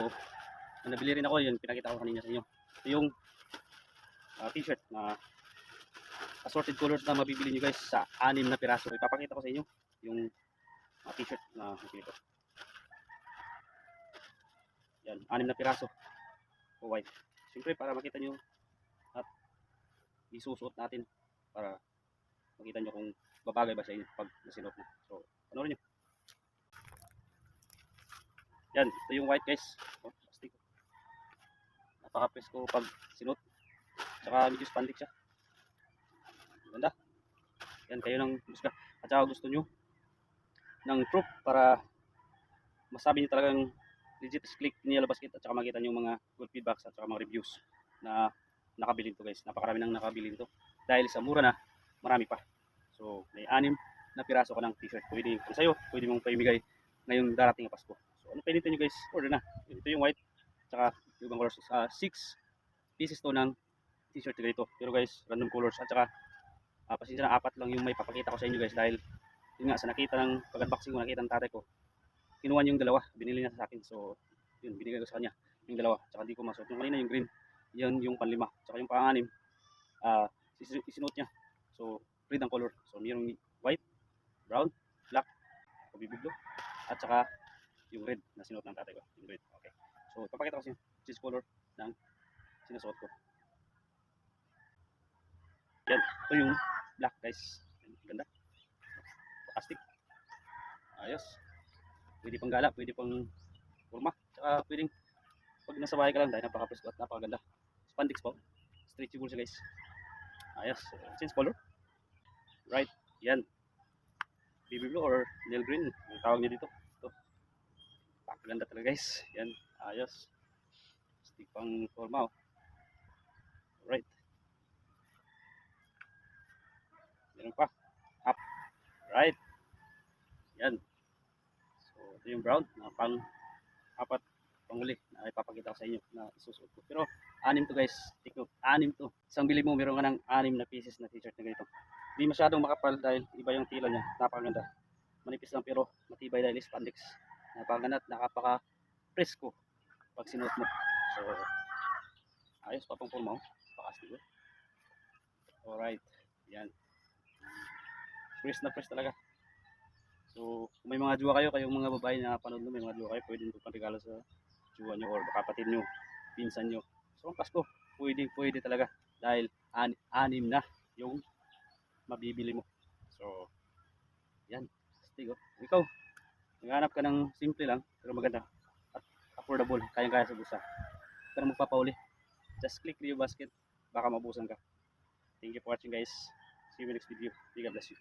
So, nabili rin ako yun, pinakita ko kanina sa inyo. Ito yung ah, t-shirt na assorted colors na mabibili nyo guys sa anim na piraso. Ipapakita ko sa inyo yung ah, t-shirt na nabili ko. Yan, anim na piraso. O white. Siyempre para makita nyo at isusuot natin para makita nyo kung babagay ba sa inyo pag nasinuot mo. So, panoorin nyo. Yan, ito yung white guys. Oh, plastic. Napaka-presko pag sinuot. Tsaka medyo spandex siya. Ganda. Yan, kayo nang gusto. At saka gusto nyo ng proof para masabi nyo talagang legit click ni Yellow Basket at saka makita nyo mga good feedbacks at saka mga reviews na nakabili to guys. Napakarami nang nakabili nito. Dahil sa mura na, marami pa. So, may anim na piraso ka ng t-shirt. Pwede kung sa'yo, pwede mong paimigay ngayong darating na Pasko. Ano pwede nyo guys? Order na. Ito yung white, tsaka yung ibang colors. Uh, six pieces to ng t-shirt na ganito. Pero guys, random colors. At saka, uh, pasensya na apat lang yung may papakita ko sa inyo guys. Dahil, yun nga, sa nakita ng pag-unboxing ko, nakita ng tatay ko, kinuha niya yung dalawa. Binili niya sa akin. So, yun, binigay ko sa kanya yung dalawa. Tsaka di ko masuot. Yung kanina yung green, yan yung panlima. Tsaka yung pang-anim, ah, uh, isinuot niya. So, red ang color. So, mayroong white, brown, black, o baby blue, at saka sinuot ng tatay ko. Yung red. Okay. So, ipapakita ko sa inyo this color ng sinusuot ko. Yan. Ito yung black guys. Ganda. Plastic. Ayos. Pwede pang gala, pwede pang forma. Tsaka pwedeng pag nasa bahay ka lang dahil napaka-presko at napakaganda. Spandex po. Stretchable siya guys. Ayos. Change color. Right. Yan. Baby blue or nail green. Ang tawag niya dito. Napakaganda talaga guys. Yan. Ayos. Stick pang forma oh. Right. Meron pa. Up. Right. Yan. So, ito yung brown. Na pang apat panghuli na ipapakita ko sa inyo na isusuot ko. Pero anim to guys. Take note. Anim to. Isang bili mo meron ka ng anim na pieces na t-shirt na ganito. Hindi masyadong makapal dahil iba yung tila niya. Napakaganda. Manipis lang pero matibay dahil spandex. Napakaganda at nakapaka presko pag sinuot mo. So, ayos pa pang forma oh. Pakastig oh. Alright. Yan. Press na press talaga. So, may mga jowa kayo, kayong mga babae na panood may mga jowa kayo, pwede nyo panregalo sa jowa nyo or kapatid nyo, pinsan nyo. So, ang Pasko, pwede, pwede talaga. Dahil an anim na yung mabibili mo. So, yan. Astig oh. Ikaw, naghanap ka ng simple lang, pero maganda. At affordable, kayang-kaya sa busa. Pero magpapauli. Just click Rio Basket, baka mabusan ka. Thank you for watching guys. See you in the next video. God bless you.